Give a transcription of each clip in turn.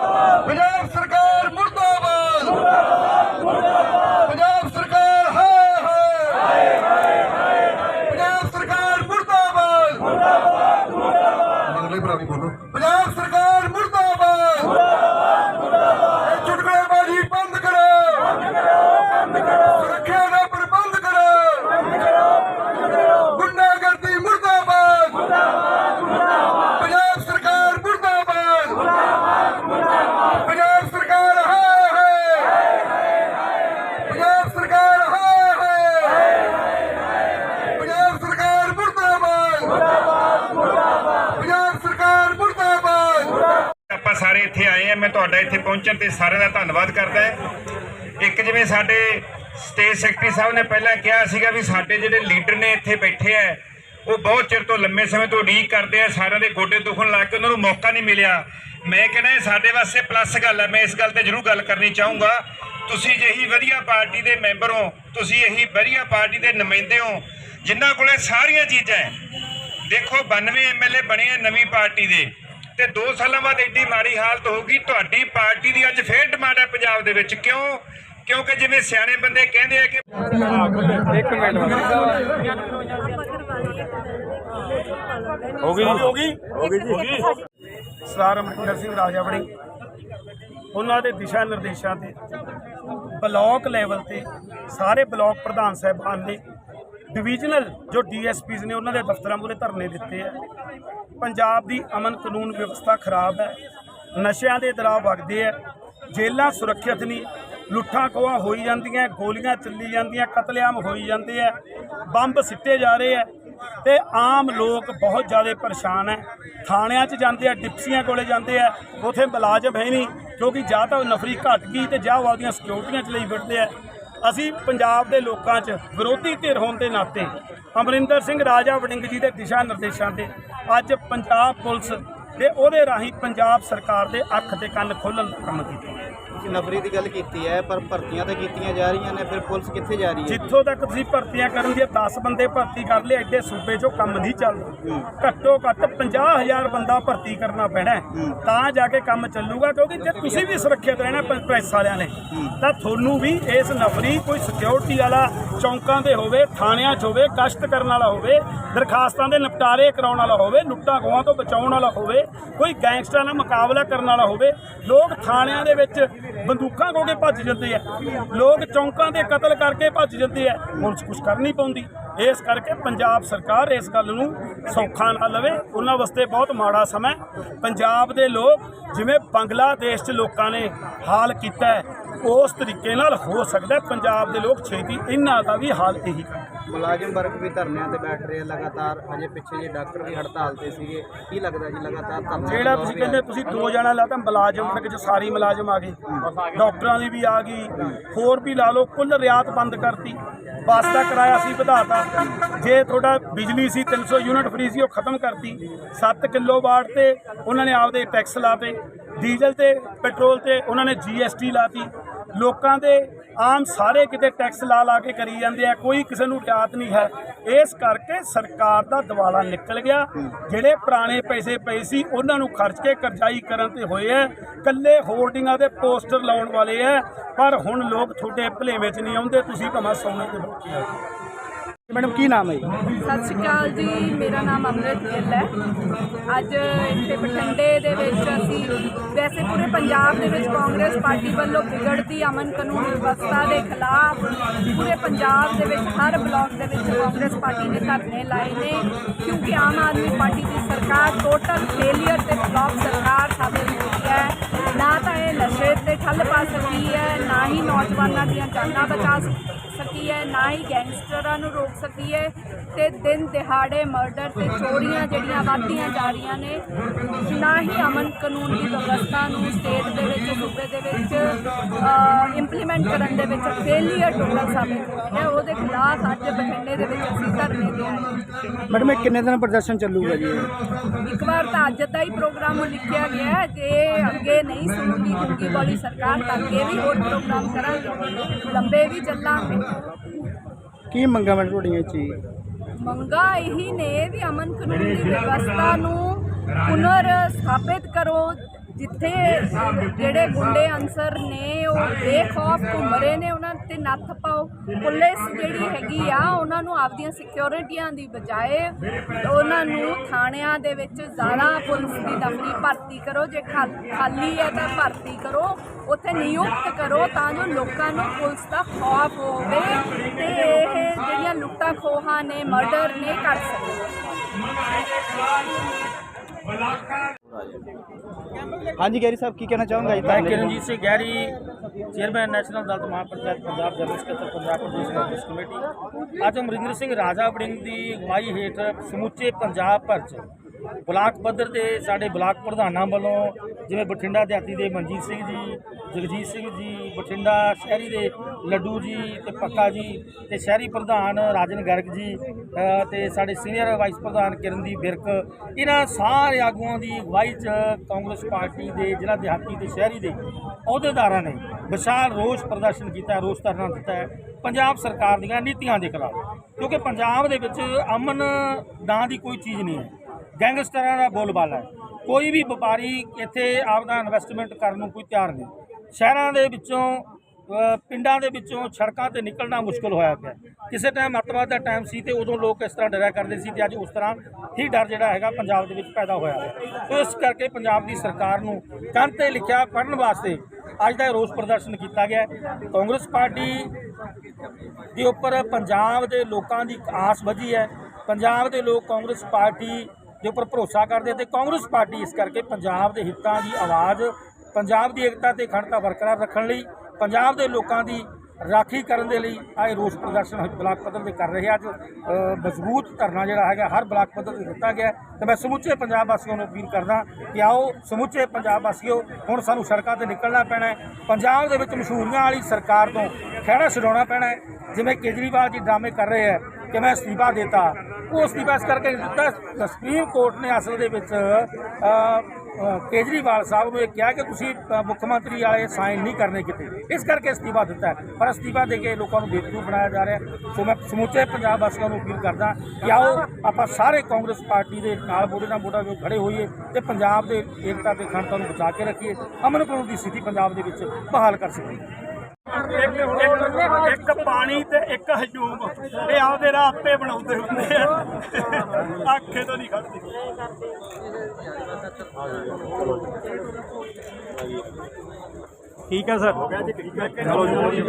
ਪੰਜਾਬ ਸਰਕਾਰ ਮੁਰਦਾਬਾਦ ਪੰਜਾਬ ਸਰਕਾਰ ਹਾਏ ਹਾਏ ਪੰਜਾਬ ਸਰਕਾਰ ਮੁਰਦਾਬਾਦ ਮੁਰਦਾਬਾਦ ਭਰਾ ਵੀ ਬੋਲੋ ਪੰਜਾਬ ਸਰਕਾਰ ਮੁਰਦਾਬਾਦ ਇਹ ਚੁਟਕਲੇਬਾਜ਼ੀ ਬੰਦ ਕਰੋ ਸੁਰੱਖਿਆ ਦਾ ਪ੍ਰਬੰਧ ਕਰੋ ਗੁੰਡਾਗਰਦੀ ਮੁਰਦਾਬਾਦ ਪੰਜਾਬ ਸਰਕਾਰ ਮੁਰਦਾਬਾਦ ਪੰਜਾਬ ਸਰਕਾਰ ਹਾਏ ਹਾਏ ਪੰਜਾਬ ਸਰਕਾਰ ਹਾਏ ਹਾਏ ਪੰਜਾਬ ਸਰਕਾਰ ਮੁਰਦਾਬਾਦ ਪੰਜਾਬ ਸਰਕਾਰ ਮੁਰਦਾਬਾਦ ਆਪਾਂ ਸਾਰੇ ਇੱਥੇ ਆਏ ਆ ਮੈਂ ਤੁਹਾਡਾ ਇੱਥੇ ਪਹੁੰਚਣ ਤੇ ਸਾਰਿਆਂ ਦਾ ਧੰਨਵਾਦ ਕਰਦਾ ਹਾਂ। ਇੱਕ ਜਿਵੇਂ ਸਾਡੇ ਸਟੇਟ ਸੈਕਟਰੀ ਸਾਹਿਬ ਨੇ ਪਹਿਲਾਂ ਕਿਹਾ ਸੀਗਾ ਵੀ ਸਾਡੇ ਜਿਹੜੇ ਲੀਡਰ ਨੇ ਇੱਥੇ ਬੈਠੇ ਆ ਉਹ ਬਹੁਤ ਚਿਰ ਤੋਂ ਲੰਮੇ ਸਮੇਂ ਤੋਂ ਉਡੀਕ ਕਰਦੇ ਆ ਸਾਰਿਆਂ ਦੇ ਗੋਡੇ ਦੁਖਣ ਲੱਗ ਕੇ ਉਹਨਾਂ ਨੂੰ ਮੌਕਾ ਨਹੀਂ ਮਿਲਿਆ। ਮੈਂ ਕਹਿੰਦਾ ਸਾਡੇ ਵਾਸਤੇ ਪਲੱਸ ਗੱਲ ਹੈ, ਮੈਂ ਇਸ ਗੱਲ ਤੇ ਜ਼ਰੂਰ ਗੱਲ ਕਰਨੀ ਚਾਹੂੰਗਾ। ਤੁਸੀਂ ਜਿਹੀ ਵਧੀਆ ਪਾਰਟੀ ਦੇ ਮੈਂਬਰ ਹੋ, ਤੁਸੀਂ ਇਹੀ ਵਧੀਆ ਪਾਰਟੀ ਦੇ ਨੁਮਾਇੰਦੇ ਹੋ, ਜਿਨ੍ਹਾਂ ਕੋਲੇ ਸਾਰੀਆਂ ਚੀਜ਼ਾਂ ਹੈ। ਦੇਖੋ 92 ਐਮਐਲਏ ਬਣੇ ਆ ਨਵੀਂ ਪਾਰਟੀ ਦੇ। ਤੇ 2 ਸਾਲਾਂ ਬਾਅਦ ਐਡੀ ਮਾੜੀ ਹਾਲਤ ਹੋਊਗੀ ਤੁਹਾਡੀ ਪਾਰਟੀ ਦੀ ਅੱਜ ਫੇਰ ਡਿਮਾਂਡ ਹੈ ਪੰਜਾਬ ਦੇ ਵਿੱਚ। ਕਿਉਂ? ਕਿਉਂਕਿ ਜਿਵੇਂ ਸਿਆਣੇ ਬੰਦੇ ਕਹਿੰਦੇ ਆ ਕਿ ਹੋ ਗਈ ਹੋ ਗਈ। ਹੋ ਗਈ ਜੀ? ਸਰਦਾਰ ਅਮਰਿੰਦਰ ਸਿੰਘ ਰਾਜਾਵੜੀ ਉਹਨਾਂ ਦੇ ਦਿਸ਼ਾ ਨਿਰਦੇਸ਼ਾਂ ਤੇ ਬਲਾਕ ਲੈਵਲ ਤੇ ਸਾਰੇ ਬਲਾਕ ਪ੍ਰਧਾਨ ਸਾਹਿਬਾਨ ਨੇ ਡਿਵੀਜ਼ਨਲ ਜੋ ਡੀਐਸਪੀਜ਼ ਨੇ ਉਹਨਾਂ ਦੇ ਦਫ਼ਤਰਾਂ ਮੂਹਰੇ ਧਰਨੇ ਦਿੱਤੇ ਆ। ਪੰਜਾਬ ਦੀ ਅਮਨ ਕਾਨੂੰਨ ਵਿਵਸਥਾ ਖਰਾਬ ਹੈ। ਨਸ਼ਿਆਂ ਦੇ ਦਰਾ ਵਗਦੇ ਆ। ਜੇਲ੍ਹਾਂ ਸੁਰੱਖਿਅਤ ਨਹੀਂ। ਲੁੱਟਾਂ ਖੋਹਾਂ ਹੋਈ ਜਾਂਦੀਆਂ, ਗੋਲੀਆਂ ਚੱਲੀ ਜਾਂਦੀਆਂ, ਕਤਲੇਆਮ ਹੋਈ ਜਾਂਦੇ ਆ। ਬੰਬ ਸਿੱਟੇ ਜਾ ਰਹੇ ਆ। ਤੇ ਆਮ ਲੋਕ ਬਹੁਤ ਜ਼ਿਆਦਾ ਪਰੇਸ਼ਾਨ ਹੈ। ਥਾਣਿਆਂ 'ਚ ਜਾਂਦੇ ਆ, ਡਿਪਸੀਆਂ ਕੋਲੇ ਜਾਂਦੇ ਆ। ਉਥੇ ਮੁਲਾਜ਼ਮ ਹੈ ਨਹੀਂ, ਕਿਉਂਕਿ ਜਾਂ ਤਾਂ ਨਫਰੀ ਘਟ ਗਈ ਤੇ ਜਾਂ ਉਹ ਆਪਦੀਆਂ ਸਿਕਿਉਰਟੀਆਂ 'ਚ ਲਈ ਫਿਰਦੇ ਆ। ਅਸੀਂ ਪੰਜਾਬ ਦੇ ਲੋਕਾਂ 'ਚ ਵਿਰੋਧੀ ਧਿਰ ਹੋਣ ਦੇ ਨਾਤੇ ਅਮਰਿੰਦਰ ਸਿੰਘ ਰਾਜਾ ਵੜਿੰਗ ਜੀ ਦੇ ਦਿਸ਼ਾ ਨਿਰਦੇਸ਼ਾਂ ਤੇ ਅੱਜ ਪੰਜਾਬ ਪੁਲਿਸ ਤੇ ਉਹਦੇ ਰਾਹੀਂ ਪੰਜਾਬ ਸਰਕਾਰ ਦੇ ਅੱਖ ਤੇ ਕੰਨ ਖੋਲਣ ਦਾ ਕੰਮ ਕੀਤਾ। ਤੁਸੀਂ ਨਫਰੀ ਦੀ ਗੱਲ ਕੀਤੀ ਹੈ ਪਰ ਭਰਤੀਆਂ ਤਾਂ ਕੀਤੀਆਂ ਜਾ ਰਹੀਆਂ ਨੇ ਫਿਰ ਪੁਲਿਸ ਕਿੱਥੇ ਜਾ ਰਹੀ ਹੈ? ਜਿੱਥੋਂ ਤੱਕ ਤੁਸੀਂ ਭਰਤੀਆਂ ਕਰਨ ਦੀਆਂ 10 ਬੰਦੇ ਭਰਤੀ ਕਰ ਲਏ ਐਡੇ ਸੂਬੇ 'ਚੋਂ ਕੰਮ ਨਹੀਂ ਚੱਲਦਾ ਘੱਟੋ ਘੱਟ 50000 ਬੰਦਾ ਭਰਤੀ ਕਰਨਾ ਪੈਣਾ। ਤਾਂ ਜਾ ਕੇ ਕੰਮ ਚੱਲੂਗਾ ਕਿਉਂਕਿ ਜੇ ਤੁਸੀਂ ਵੀ ਸੁਰੱਖਿਅਤ ਰਹਿਣਾ ਪ੍ਰੈਸ ਵਾਲਿਆਂ ਨੇ ਤਾਂ ਤੁਹਾਨੂੰ ਵੀ ਇਸ ਨਫਰੀ ਕੋਈ ਸਿਕਿਉਰਿਟੀ ਵਾਲਾ ਚੌਂਕਾਂ ਤੇ ਹੋਵੇ ਥਾਣਿਆਂ 'ਚ ਹੋਵੇ ਗਸ਼ਤ ਕਰਨ ਵਾਲਾ ਹੋਵੇ ਦਰਖਾਸਤਾਂ ਦੇ ਨਿਪਟਾਰੇ ਕਰਾਉਣ ਵਾਲਾ ਹੋਵੇ ਲੁੱਟਾਂ ਖੋਹਾਂ ਤੋਂ ਬਚਾਉਣ ਵਾਲਾ ਹੋਵੇ ਕੋਈ ਗੈਂਗਸਟਰਾਂ ਨਾਲ ਮੁਕਾਬਲਾ ਕਰਨ ਵਾਲਾ ਹੋਵੇ, ਲੋਕ ਥਾਣਿਆਂ ਦੇ ਵਿੱਚ ਬੰਦੂਕਾਂ ਖੋ ਕੇ ਭੱਜ ਜਾਂਦੇ ਆ। ਲੋਕ ਚੌਂਕਾਂ ਦੇ ਕਤਲ ਕਰਕੇ ਭੱਜ ਜਾਂਦੇ ਆ। ਪੁਲਿਸ ਕੁਝ ਕਰ ਨਹੀਂ ਪਾਉਂਦੀ। ਇਸ ਕਰਕੇ ਪੰਜਾਬ ਸਰਕਾਰ ਇਸ ਗੱਲ ਨੂੰ ਸੌਖਾ ਨਾ ਲਵੇ। ਉਹਨਾਂ ਵਾਸਤੇ ਬਹੁਤ ਮਾੜਾ ਸਮਾਂ ਪੰਜਾਬ ਦੇ ਲੋਕ ਜਿਵੇਂ ਬੰਗਲਾਦੇਸ਼ 'ਚ ਲੋਕਾਂ ਨੇ ਹਾਲ ਕੀਤਾ ਉਸ ਤਰੀਕੇ ਨਾਲ ਹੋ ਸਕਦਾ ਪੰਜਾਬ ਦੇ ਲੋਕ ਛੇਤੀ ਇਹਨਾਂ ਦਾ ਵੀ ਹਾਲ ਇਹੀ ਕਰਨ ਮੁਲਾਜ਼ਮ ਵਰਗ ਵੀ ਧਰਨਿਆਂ ਤੇ ਬੈਠ ਰਹੇ ਆ ਲਗਾਤਾਰ। ਅਜੇ ਪਿੱਛੇ ਜੇ ਡਾਕਟਰ ਵੀ ਹੜਤਾਲ ਤੇ ਸੀਗੇ। ਕੀ ਲੱਗਦਾ ਜੀ ਲਗਾਤਾਰ ਧਰਨਾ ਜਿਹੜਾ ਤੁਸੀਂ ਕਹਿੰਦੇ ਤੁਸੀਂ ਦੋ ਜਣਾ ਲਾ ਤਾਂ ਮੁਲਾਜ਼ਮ ਵਰਗ ਚ ਸਾਰੀ ਮੁਲਾਜ਼ਮ ਆ ਗਏ ਡਾਕਟਰਾਂ ਦੀ ਵੀ ਆ ਗਈ। ਹੋਰ ਵੀ ਲਾ ਲਓ ਕੁੱਲ ਰਿਆਤ ਬੰਦ ਕਰਤੀ। ਬੱਸ ਦਾ ਕਿਰਾਇਆ ਸੀ ਵਧਾਤਾ। ਜੇ ਤੁਹਾਡਾ ਬਿਜਲੀ ਸੀ 300 ਯੂਨਿਟ ਫ੍ਰੀ ਸੀ ਉਹ ਖਤਮ ਕਰਤੀ। 7 ਕਿਲੋਵਾਟ ਤੇ ਉਹਨਾਂ ਨੇ ਆਪਦੇ ਟੈਕਸ ਲਾਤੇ। ਡੀਜ਼ਲ ਤੇ ਪੈਟਰੋਲ ਤੇ ਉਹਨਾਂ ਨੇ ਜੀਐਸਟੀ ਲਾਤੀ। ਲੋਕਾਂ ਦੇ ਆਮ ਸਾਰੇ ਕਿਤੇ ਟੈਕਸ ਲਾ ਲਾ ਕੇ ਕਰੀ ਜਾਂਦੇ ਆ, ਕੋਈ ਕਿਸੇ ਨੂੰ ਟਾਤ ਨਹੀਂ ਹੈ। ਇਸ ਕਰਕੇ ਸਰਕਾਰ ਦਾ ਦਿਵਾਲਾ ਨਿਕਲ ਗਿਆ। ਜਿਹੜੇ ਪੁਰਾਣੇ ਪੈਸੇ ਪਏ ਸੀ, ਉਹਨਾਂ ਨੂੰ ਖਰਚ ਕੇ ਕਰਜ਼ਾਈ ਕਰਨ ਤੇ ਹੋਏ ਐ ਕੱਲੇ ਹੋਰਡਿੰਗਾਂ ਦੇ ਪੋਸਟਰ ਲਾਉਣ ਵਾਲੇ ਐ ਪਰ ਹੁਣ ਲੋਕ ਤੁਹਾਡੇ ਭਲੇਵੇਂ 'ਚ ਨਹੀਂ ਆਉਂਦੇ, ਤੁਸੀਂ ਭਾਵੇਂ ਸੋਨੇ ਤੇ ਬੈਠੇ ਆ। ਮੈਡਮ, ਕੀ ਨਾਮ ਹੈ ਜੀ? ਸਤਿ ਸ਼੍ਰੀ ਅਕਾਲ ਜੀ, ਮੇਰਾ ਨਾਮ ਅੰਮ੍ਰਿਤ ਗਿੱਲ ਹੈ। ਅੱਜ ਇੱਥੇ ਬਠਿੰਡੇ ਦੇ ਵਿੱਚ ਅਸੀਂ ਵੈਸੇ ਪੂਰੇ ਪੰਜਾਬ ਦੇ ਵਿੱਚ ਕਾਂਗਰਸ ਪਾਰਟੀ ਵੱਲੋਂ ਵਿਗੜਦੀ ਅਮਨ ਕਾਨੂੰਨ ਵਿਵਸਥਾ ਦੇ ਖਿਲਾਫ ਪੂਰੇ ਪੰਜਾਬ ਦੇ ਵਿੱਚ ਹਰ ਬਲਾਕ ਦੇ ਵਿੱਚ ਕਾਂਗਰਸ ਪਾਰਟੀ ਨੇ ਧਰਨੇ ਲਾਏ ਨੇ, ਕਿਉਂਕਿ ਆਮ ਆਦਮੀ ਪਾਰਟੀ ਦੀ ਸਰਕਾਰ ਟੋਟਲ ਫੇਲੀਅਰ ਤੇ ਫਲॉप ਸਰਕਾਰ ਸਾਬਿਤ ਹੋਈ ਹੈ। ਨਾ ਤਾਂ ਇਹ ਨਸ਼ੇ ਤੇ ਠੱਲ ਪਾ ਸਕੀ ਹੈ, ਨਾ ਹੀ ਨੌਜਵਾਨਾਂ ਦੀਆਂ ਜਾਨਾਂ ਬਚਾ ਸਕੀ ਸਕੀ ਹੈ ਨਾ ਹੀ ਗੈਂਗਸਟਰਾਂ ਨੂੰ ਰੋਕ ਸਕੀ ਹੈ ਤੇ ਦਿਨ ਦਿਹਾੜੇ ਮਰਡਰ ਤੇ ਚੋਰੀਆਂ ਜਿਹੜੀਆਂ ਵੱਧਦੀਆਂ ਜਾ ਰਹੀਆਂ ਨੇ ਨਾ ਹੀ ਅਮਨ ਕਾਨੂੰਨ ਦੀ ਵਿਵਸਥਾ ਨੂੰ ਸਟੇਟ ਦੇ ਵਿੱਚ ਸੂਬੇ ਦੇ ਵਿੱਚ ਇੰਪਲੀਮੈਂਟ ਕਰਨ ਦੇ ਵਿੱਚ ਫੇਲੀਅਰ ਟੋਟਲ ਸਾਬਿਤ ਹੋਇਆ ਹੈ ਉਹਦੇ ਖਿਲਾਫ ਅੱਜ ਬਠਿੰਡੇ ਦੇ ਵਿੱਚ ਅਸੀਂ ਧਰਨੇ ਤੇ ਆਏ ਮੈਡਮ ਇਹ ਕਿੰਨੇ ਦਿਨ ਪ੍ਰਦਰਸ਼ਨ ਚੱਲੂਗਾ ਜੀ? ਇੱਕ ਵਾਰ ਤਾਂ ਅੱਜ ਦਾ ਹੀ ਪ੍ਰੋਗਰਾਮ ਲਿਖਿਆ ਗਿਆ ਹੈ। ਜੇ ਅੱਗੇ ਨਹੀਂ ਸੁਣੂਗੀ ਕਿਉਂਕਿ ਵਾਲੀ ਸਰਕਾਰ ਤਾਂ ਅੱਗੇ ਵੀ ਹੋਰ ਪ੍ਰੋਗਰਾਮ ਕਰਾਂਗੇ। ਲੰਬੇ ਵੀ ਚੱਲਾਂਗੇ। ਕੀ ਮੰਗਾਂ ਮੈਡਮ ਤੁਹਾਡੀਆਂ ਜੀ ਮੰਗਾ ਇਹੀ ਨੇ ਵੀ ਅਮਨ ਕਾਨੂੰਨ ਦੀ ਵਿਵਸਥਾ ਨੂੰ ਪੁਨਰ ਸਥਾਪਿਤ ਕਰੋ। ਜਿੱਥੇ ਜਿਹੜੇ ਗੁੰਡੇ ਅਨਸਰ ਨੇ, ਉਹ ਬੇਖੌਫ ਘੁੰਮ ਰਹੇ ਨੇ, ਉਹਨਾਂ ਤੇ ਨੱਥ ਪਾਓ। ਪੁਲਿਸ ਜਿਹੜੀ ਹੈਗੀ ਆ, ਉਹਨਾਂ ਨੂੰ ਆਪਦੀਆਂ ਸਿਕਿਉਰਿਟੀਆਂ ਦੀ ਬਜਾਏ ਉਹਨਾਂ ਨੂੰ ਥਾਣਿਆਂ ਦੇ ਵਿੱਚ ਜ਼ਿਆਦਾ ਪੁਲਿਸ ਦੀ ਨਫਰੀ ਭਰਤੀ ਕਰੋ। ਜੇ ਖਾਲ- ਖਾਲੀ ਹੈ ਤਾਂ ਭਰਤੀ ਕਰੋ। ਉੱਥੇ ਨਿਯੁਕਤ ਕਰੋ ਤਾਂ ਜੋ ਲੋਕਾਂ ਨੂੰ ਪੁਲਿਸ ਦਾ ਖੌਫ ਹੋਵੇ ਤੇ ਇਹ ਜਿਹੜੀਆਂ ਲੁੱਟਾਂ ਖੋਹਾਂ ਨੇ ਮਰਡਰ ਨੇ ਕਰ ਸਕਣ ਹਾਂਜੀ ਗੈਰੀ ਸਾਹਿਬ ਕੀ ਕਹਿਣਾ ਚਾਹੋਗੇ ਅੱਜ ਮੈਂ Kiranjit Singh Gahri chairman national Dalit Mahapanchayat Punjab general ਸਕੱਤਰ ਪੰਜਾਬ ਪ੍ਰਦੇਸ਼ ਕਾਂਗਰਸ ਕਮੇਟੀ। ਅੱਜ ਅਮਰਿੰਦਰ ਸਿੰਘ ਰਾਜਾ ਵੜਿੰਗ ਦੀ ਅਗਵਾਈ ਹੇਠ ਸਮੁੱਚੇ ਪੰਜਾਬ ਭਰ 'ਚ ਬਲਾਕ ਪੱਧਰ ਤੇ ਸਾਡੇ ਬਲਾਕ ਪ੍ਰਧਾਨਾਂ ਵੱਲੋਂ ਜਿਵੇਂ ਬਠਿੰਡਾ ਦਿਹਾਤੀ ਦੇ ਮਨਜੀਤ ਸਿੰਘ ਜੀ ਜਗਜੀਤ ਸਿੰਘ ਜੀ ਬਠਿੰਡਾ ਸ਼ਹਿਰੀ ਦੇ ਲੱਡੂ ਜੀ ਤੇ ਪੱਕਾ ਜੀ ਤੇ ਸ਼ਹਿਰੀ ਪ੍ਰਧਾਨ ਰਾਜਨ ਗਰਗ ਜੀ ਅ, ਤੇ ਸਾਡੇ ਸੀਨੀਅਰ ਵਾਈਸ ਪ੍ਰਧਾਨ ਕਿਰਨਦੀਪ ਬਿਰਕ ਇਹਨਾਂ ਸਾਰੇ ਆਗੂਆਂ ਦੀ ਅਗਵਾਈ 'ਚ ਕਾਂਗਰਸ ਪਾਰਟੀ ਦੇ ਜ਼ਿਲ੍ਹਾ ਦਿਹਾਤੀ ਤੇ ਸ਼ਹਿਰੀ ਦੇ ਅਹੁਦੇਦਾਰਾਂ ਨੇ ਵਿਸ਼ਾਲ ਰੋਸ ਪ੍ਰਦਰਸ਼ਨ ਕੀਤਾ ਰੋਸ ਧਰਨਾ ਦਿੱਤਾ ਹੈ ਪੰਜਾਬ ਸਰਕਾਰ ਦੀਆਂ ਨੀਤੀਆਂ ਦੇ ਖਿਲਾਫ ਕਿਉਂਕਿ ਪੰਜਾਬ ਦੇ ਵਿੱਚ ਅਮਨ ਨਾਂ ਦੀ ਕੋਈ ਚੀਜ਼ ਨਹੀਂ ਹੈ। ਗੈਂਗਸਟਰਾਂ ਦਾ ਬੋਲਬਾਲਾ ਹੈ। ਕੋਈ ਵੀ ਵਪਾਰੀ ਇੱਥੇ ਆਪਦਾ ਇਨਵੈਸਟਮੈਂਟ ਕਰਨ ਨੂੰ ਕੋਈ ਤਿਆਰ ਨਹੀਂ। ਸ਼ਹਿਰਾਂ ਦੇ ਵਿੱਚੋਂ ਪਿੰਡਾਂ ਦੇ ਵਿੱਚੋਂ ਸੜਕਾਂ ਤੇ ਨਿਕਲਣਾ ਮੁਸ਼ਕਲ ਹੋਇਆ ਪਿਆ। ਕਿਸੇ ਟਾਈਮ ਅੱਤਵਾਦ ਦਾ ਟਾਈਮ ਸੀ ਤੇ ਉਦੋਂ ਲੋਕ ਇਸ ਤਰ੍ਹਾਂ ਡਰਿਆ ਕਰਦੇ ਸੀ ਤੇ ਅੱਜ ਉਸ ਤਰ੍ਹਾਂ ਹੀ ਡਰ ਜਿਹੜਾ ਹੈਗਾ ਪੰਜਾਬ ਦੇ ਵਿੱਚ ਪੈਦਾ ਹੋਇਆ ਹੈ। ਸੋ ਇਸ ਕਰਕੇ ਪੰਜਾਬ ਦੀ ਸਰਕਾਰ ਨੂੰ ਕੰਨ ਤੇ ਲਿਖਿਆ ਪੜਨ ਵਾਸਤੇ ਅੱਜ ਦਾ ਰੋਸ ਪ੍ਰਦਰਸ਼ਨ ਕੀਤਾ ਗਿਆ ਕਾਂਗਰਸ ਪਾਰਟੀ ਦੇ ਉੱਪਰ ਪੰਜਾਬ ਦੇ ਲੋਕਾਂ ਦੀ ਆਸ ਵਧੀ ਹੈ। ਪੰਜਾਬ ਦੇ ਲੋਕ ਕਾਂਗਰਸ ਪਾਰਟੀ ਦੇ ਉੱਪਰ ਭਰੋਸਾ ਕਰਦੇ ਤੇ ਕਾਂਗਰਸ ਪਾਰਟੀ ਇਸ ਕਰਕੇ ਪੰਜਾਬ ਦੇ ਹਿੱਤਾਂ ਦੀ ਆਵਾਜ਼, ਪੰਜਾਬ ਦੀ ਏਕਤਾ ਤੇ ਅਖੰਡਤਾ ਬਰਕਰਾਰ ਰੱਖਣ ਲਈ, ਪੰਜਾਬ ਦੇ ਲੋਕਾਂ ਦੀ ਰਾਖੀ ਕਰਨ ਦੇ ਲਈ ਆਏ ਰੋਸ ਪ੍ਰਦਰਸ਼ਨ ਬਲਾਕ ਪੱਧਰ ਤੇ ਕਰ ਰਹੇ ਅੱਜ ਮਜ਼ਬੂਤ ਧਰਨਾ ਜਿਹੜਾ ਹੈਗਾ, ਹਰ ਬਲਾਕ ਪੱਧਰ ਤੇ ਦਿੱਤਾ ਗਿਆ ਹੈ। ਤੇ ਮੈਂ ਸਮੁੱਚੇ ਪੰਜਾਬ ਵਾਸੀਆਂ ਨੂੰ ਅਪੀਲ ਕਰਦਾ ਕਿ ਆਓ, ਸਮੁੱਚੇ ਪੰਜਾਬ ਵਾਸੀਓ, ਹੁਣ ਸਾਨੂੰ ਸੜਕਾਂ ਤੇ ਨਿਕਲਣਾ ਪੈਣਾ ਪੰਜਾਬ ਦੇ ਵਿੱਚ ਮਸ਼ਹੂਰੀਆਂ ਵਾਲੀ ਸਰਕਾਰ ਤੋਂ ਖਹਿੜਾ ਛਡਾਉਣਾ ਪੈਣਾ ਜਿਵੇਂ ਕੇਜਰੀਵਾਲ ਜੀ ਡਰਾਮੇ ਕਰ ਰਹੇ ਹੈ ਕਿ ਮੈਂ ਅਸਤੀਫਾ ਦਿੱਤਾ। ਉਹ ਅਸਤੀਫਾ ਇਸ ਕਰਕੇ ਦਿੱਤਾ। ਸੁਪਰੀਮ ਕੋਰਟ ਨੇ ਅਸਲ ਦੇ ਵਿੱਚ ਕੇਜਰੀਵਾਲ ਸਾਹਿਬ ਨੂੰ ਇਹ ਕਿਹਾ ਕਿ ਤੁਸੀਂ ਮੁੱਖ ਮੰਤਰੀ ਵਾਲੇ ਸਾਈਨ ਨਹੀਂ ਕਰਨੇ ਕਿਤੇ। ਇਸ ਕਰਕੇ ਅਸਤੀਫਾ ਦਿੱਤਾ ਪਰ ਅਸਤੀਫਾ ਦੇ ਕੇ ਲੋਕਾਂ ਨੂੰ ਬੇਵਕੂਫ ਬਣਾਇਆ ਜਾ ਰਿਹਾ ਸੋ ਮੈਂ ਸਮੁੱਚੇ ਪੰਜਾਬ ਵਾਸੀਆਂ ਨੂੰ ਅਪੀਲ ਕਰਦਾ ਕਿ ਆਓ, ਆਪਾਂ ਸਾਰੇ ਕਾਂਗਰਸ ਪਾਰਟੀ ਦੇ ਨਾਲ ਮੋਢੇ ਨਾਲ ਮੋਢਾ ਜੋ ਖੜੇ ਹੋਈਏ ਤੇ ਪੰਜਾਬ ਦੇ ਏਕਤਾ ਤੇ ਅਖੰਡਤਾ ਨੂੰ ਬਚਾ ਕੇ ਰੱਖੀਏ। ਅਮਨ ਕਾਨੂੰਨ ਦੀ ਸਥਿਤੀ ਪੰਜਾਬ ਦੇ ਵਿੱਚ ਬਹਾਲ ਕਰ ਸਕੀਏ। ਇੱਕ ਇੱਕ ਇੱਕ ਪਾਣੀ ਤੇ ਇੱਕ ਹਜੂਮ। ਇਹ ਆਪਦੇ ਰਾਹ ਆਪੇ ਬਣਾਉਂਦੇ ਹੁੰਦੇ ਆ। ਆਖੇ ਤੋਂ ਨਹੀਂ ਖੜਦੇ ਠੀਕ ਹੈ ਸਰ। ਚਲੋ ਜੀ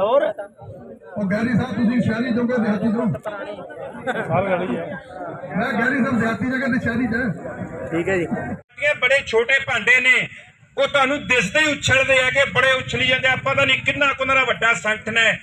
ਹੋਰ? ਉਹ ਗੈਰੀ ਸਾਹਿਬ ਤੁਸੀਂ ਸ਼ਹਿਰੀ ਦੋਗੇ ਦਿਹਾਤੀ ਤੋਂ। ਸਾਲ ਗਲੀ ਹੈ ਮੈਂ ਗੈਰੀ ਸਾਹਿਬ ਦਿਹਾਤੀ ਜਗ੍ਹਾ ਤੇ ਸ਼ਹਿਰੀ ਚ। ਠੀਕ ਹੈ ਜੀ। ਇਹ ਬੜੇ ਛੋਟੇ ਭਾਂਡੇ ਨੇ। ਉਹ ਤੁਹਾਨੂੰ ਦਿਸਦੇ ਹੀ ਉਛਲਦੇ ਆ ਕਿ ਬੜੇ ਉਛਲੀ ਜਾਂਦੇ ਆ। ਪਤਾ ਨਹੀਂ, ਕਿੰਨਾ ਕੁ ਉਹਨਾਂ ਦਾ ਵੱਡਾ ਸੰਗਠਨ ਹੈ।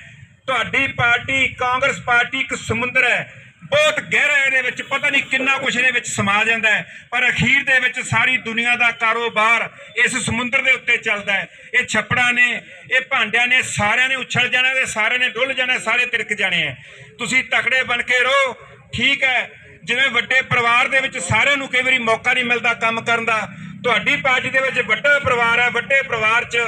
ਤੁਹਾਡੀ ਪਾਰਟੀ, ਕਾਂਗਰਸ ਪਾਰਟੀ ਇੱਕ ਸਮੁੰਦਰ ਹੈ। ਬਹੁਤ ਗਹਿਰਾ ਇਹਦੇ ਵਿੱਚ, ਪਤਾ ਨਹੀਂ ਕਿੰਨਾ ਕੁਛ ਇਹਦੇ ਵਿੱਚ ਸਮਾ ਜਾਂਦਾ ਹੈ। ਪਰ ਅਖੀਰ ਦੇ ਵਿੱਚ ਸਾਰੀ ਦੁਨੀਆ ਦਾ ਕਾਰੋਬਾਰ ਇਸ ਸਮੁੰਦਰ ਦੇ ਉੱਤੇ ਚੱਲਦਾ ਹੈ। ਇਹ ਛੱਪੜਾਂ ਨੇ, ਇਹ ਭਾਂਡਿਆਂ ਨੇ, ਸਾਰਿਆਂ ਨੇ ਉਛਲ ਜਾਣਾ ਤੇ ਸਾਰਿਆਂ ਨੇ ਡੁੱਲ ਜਾਣਾ, ਸਾਰੇ ਤਿਰਕ ਜਾਣੇ ਹੈ ਤੁਸੀਂ ਤਕੜੇ ਬਣ ਕੇ ਰਹੋ, ਠੀਕ ਹੈ। ਜਿਵੇਂ ਵੱਡੇ ਪਰਿਵਾਰ ਦੇ ਵਿੱਚ ਸਾਰਿਆਂ ਨੂੰ ਕਈ ਵਾਰੀ ਮੌਕਾ ਨਹੀਂ ਮਿਲਦਾ ਕੰਮ ਕਰਨ ਦਾ ਤੁਹਾਡੀ ਪਾਰਟੀ ਦੇ ਵਿੱਚ ਵੱਡਾ ਪਰਿਵਾਰ ਹੈ, ਵੱਡੇ ਪਰਿਵਾਰ 'ਚ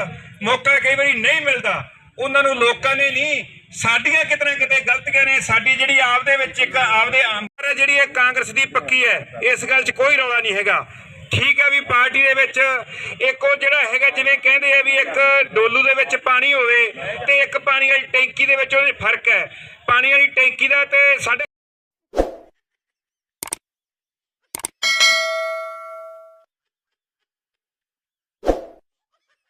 ਮੌਕਾ ਕਈ ਵਾਰੀ ਨਹੀਂ ਮਿਲਦਾ। ਉਹਨਾਂ ਨੂੰ ਲੋਕਾਂ ਨੇ ਨਹੀਂ, ਸਾਡੀਆਂ ਕਿਤੇ ਨਾ ਕਿਤੇ ਗਲਤੀਆਂ ਨੇ, ਸਾਡੀ ਜਿਹੜੀ ਆਪਦੇ ਵਿੱਚ ਇੱਕ ਆਪਦੇ ਅੰਦਰ ਜਿਹੜੀ ਇਹ ਕਾਂਗਰਸ ਦੀ ਪੱਕੀ ਹੈ, ਇਸ ਗੱਲ 'ਚ ਕੋਈ ਰੌਲਾ ਨਹੀਂ ਹੈਗਾ। ਠੀਕ ਹੈ ਵੀ ਪਾਰਟੀ ਦੇ ਵਿੱਚ ਇੱਕ ਉਹ ਜਿਹੜਾ ਹੈਗਾ, ਜਿਵੇਂ ਕਹਿੰਦੇ ਆ ਵੀ ਇੱਕ ਡੋਲੂ ਦੇ ਵਿੱਚ ਪਾਣੀ ਹੋਵੇ ਤੇ ਇੱਕ ਪਾਣੀ ਵਾਲੀ ਟੈਂਕੀ ਦੇ ਵਿੱਚ ਉਹਦੇ ਫ਼ਰਕ ਹੈ। ਪਾਣੀ ਵਾਲੀ ਟੈਂਕੀ ਦਾ ਤੇ ਸਾਡੇ